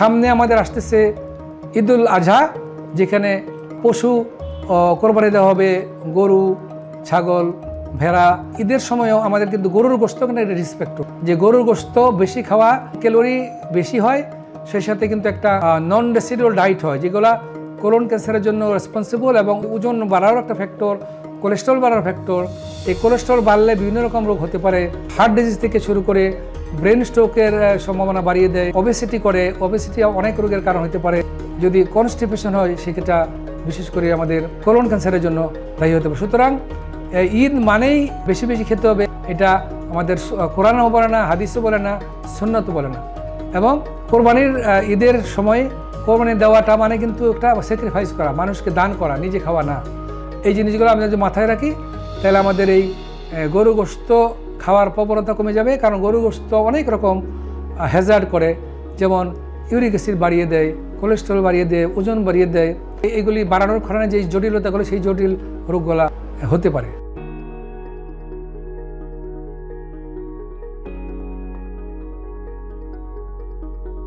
সামনে আমাদের আসতেছে ঈদুল আজহা, যেখানে পশু কোরবানি দেওয়া হবে, গরু, ছাগল, ভেড়া। ঈদের সময়ও আমাদের কিন্তু গরুর গোস্ত কিন্তু একটা রিসপেক্ট যে গরুর গোস্ত বেশি খাওয়া, ক্যালোরি বেশি হয়, সেই সাথে কিন্তু একটা নন রেসিডুয়াল ডায়েট হয়, যেগুলা কোলন ক্যান্সারের জন্য রেসপন্সিবল এবং ওজন বাড়ারও একটা ফ্যাক্টর কোলেস্ট্রল বাড়ার ফ্যাক্টর এই কোলেস্ট্রল বাড়লে বিভিন্ন রকম রোগ হতে পারে হার্ট ডিজিজ থেকে শুরু করে ব্রেন স্ট্রোকের সম্ভাবনা বাড়িয়ে দেয় ওবেসিটি করে। ওবেসিটি অনেক রোগের কারণ হতে পারে। যদি কনস্টিপেশন হয় সেটা বিশেষ করে আমাদের কোলন ক্যান্সারের জন্য দায়ী হতে পারে সুতরাং ঈদ মানেই বেশি বেশি খেতে হবে। এটা আমাদের কোরআনও বলে না, হাদিসও বলে না, সুন্নতও বলে না। এবং কোরবানির ঈদের সময় কোরবানি দেওয়াটা মানে কিন্তু একটা স্যাক্রিফাইস করা, মানুষকে দান করা, নিজে খাওয়া না। এই জিনিসগুলো আমরা যদি মাথায় রাখি, তাহলে আমাদের এই গরু গোস্ত খাওয়ার প্রবণতা কমে যাবে, কারণ গরু গোস্ত অনেক রকম হ্যাজার্ড করে। যেমন ইউরিক অ্যাসিড বাড়িয়ে দেয় কোলেস্ট্রল বাড়িয়ে দেয়, ওজন বাড়িয়ে দেয়। এইগুলি বাড়ানোর কারণে যে জটিলতাগুলো, সেই জটিল রোগগুলা হতে পারে।